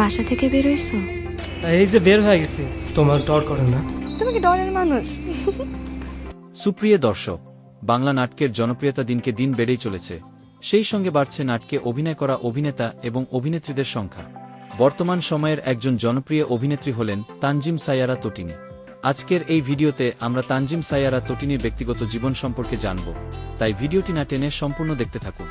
বাসা থেকে বেরোইছো এই যে বের হয়ে গেছি। তোমার ডর করে না? তুমি কি ডরের মানুষ? সুপ্রিয় দর্শক বাংলা নাটকের জনপ্রিয়তা দিনকে দিন বেড়েই চলেছে। সেই সঙ্গে বাড়ছে নাটকে অভিনয় করা অভিনেতা এবং অভিনেত্রীদের সংখ্যা। বর্তমান সময়ের একজন জনপ্রিয় অভিনেত্রী হলেন তানজিম সাইয়ারা তটিনী। আজকের এই ভিডিওতে আমরা তানজিম সাইয়ারা তটিনীর ব্যক্তিগত জীবন সম্পর্কে জানব। তাই ভিডিওটি না টেনে সম্পূর্ণ দেখতে থাকুন।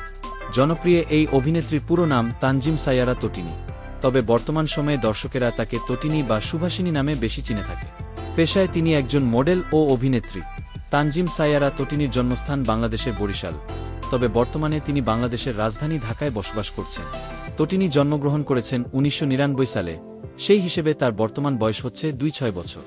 জনপ্রিয় এই অভিনেত্রীর পুরো নাম তানজিম সাইয়ারা তটিনী। তবে বর্তমান সময়ে দর্শকেরা তাকে তটিনী বা সুভাষিনী নামে বেশি চিনে থাকে। পেশায় তিনি একজন মডেল ও অভিনেত্রী। তানজিম সাইয়ারা তটিনীর জন্মস্থান বাংলাদেশের বরিশাল। তবে বর্তমানে তিনি বাংলাদেশের রাজধানী ঢাকায় বসবাস করছেন। তটিনী জন্মগ্রহণ করেছেন উনিশশো নিরানব্বই সালে। সেই হিসেবে তার বর্তমান বয়স হচ্ছে দুই ছয় বছর।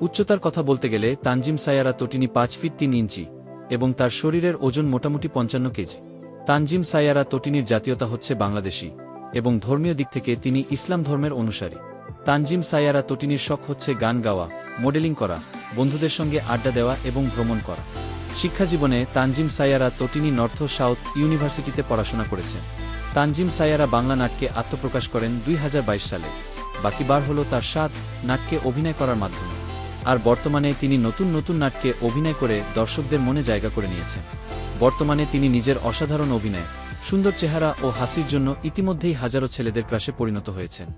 উচ্চতার কথা বলতে গেলে তানজিম সায়ারা তটিনী পাঁচ ফিট তিন ইঞ্চি এবং তার শরীরের ওজন মোটামুটি পঞ্চান্ন কেজি। তানজিম সায়ারা তটিনীর জাতীয়তা হচ্ছে বাংলাদেশি। এবং ধর্মীয় দিক থেকে তিনি ইসলাম ধর্মের অনুসারী। তানজিম সাইয়ারা তটিনীর শখ হচ্ছে গান গাওয়া, মডেলিং করা, বন্ধুদের সঙ্গে আড্ডা দেওয়া এবং ভ্রমণ করা। শিক্ষাজীবনে তানজিম সাইয়ারা তটিনী নর্থ সাউথ ইউনিভার্সিটিতে পড়াশোনা করেছেন তানজিম সাইয়ারা বাংলা নাটকে আত্মপ্রকাশ করেন দুই হাজার বাইশ সালে। বাকি বার হল তার সাত নাটকে অভিনয় করার মাধ্যমে। আর বর্তমানে তিনি নতুন নতুন নাটকে অভিনয় করে দর্শকদের মনে জায়গা করে নিয়েছেন। বর্তমানে তিনি নিজের অসাধারণ অভিনয় সুন্দর চেহারা ও হাসির জন্য ইতিমধ্যেই হাজারো ছেলেদের ক্রাশে পরিণত হয়েছেন।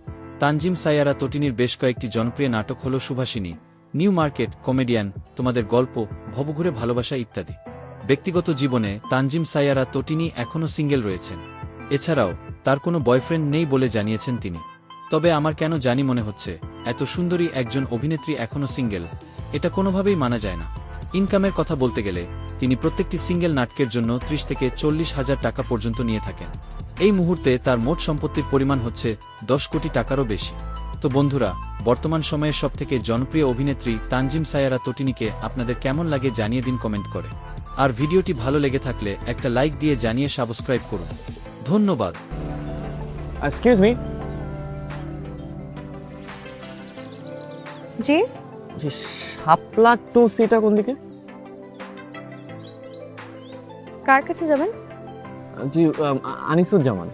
তানজিম সাইয়ারা তটিনীর বেশ কয়েকটি জনপ্রিয় নাটক হল সুভাষিনী, নিউ মার্কেট, কমেডিয়ান, তোমাদের গল্প, ভবঘুরে ভালোবাসা ইত্যাদি। ব্যক্তিগত জীবনে তানজিম সাইয়ারা তটিনী এখনও সিঙ্গেল রয়েছেন। এছাড়াও, তার কোনো বয়ফ্রেন্ড নেই বলে জানিয়েছেন তিনি। তবে আমার কেন জানি মনে হচ্ছে, এত সুন্দরী একজন অভিনেত্রী এখনও সিঙ্গেল, এটা কোনোভাবেই মানা যায় না। ইনকামের কথা বলতে গেলে তিনি প্রত্যেকটি সিঙ্গেল নাটকের জন্য ত্রিশ থেকে চল্লিশ হাজার টাকা পর্যন্ত নিয়ে থাকেন। এই মুহূর্তে তার মোট সম্পত্তির পরিমাণ হচ্ছে দশ কোটি টাকারও বেশি। তো বন্ধুরা বর্তমান সময়ের সবথেকে জনপ্রিয় অভিনেত্রী তানজিম সায়ারা তটিনীকে আপনাদের কেমন লাগে জানিয়ে দিন কমেন্ট করে। আর ভিডিওটি ভালো লেগে থাকলে একটা লাইক দিয়ে জানিয়ে সাবস্ক্রাইব করুন। ধন্যবাদ। এক্সকিউজ মি জি? যে শাপলা টু সিটা কোন দিকে? কার কাছে যাবেন? জি আনিসুজ্জামান।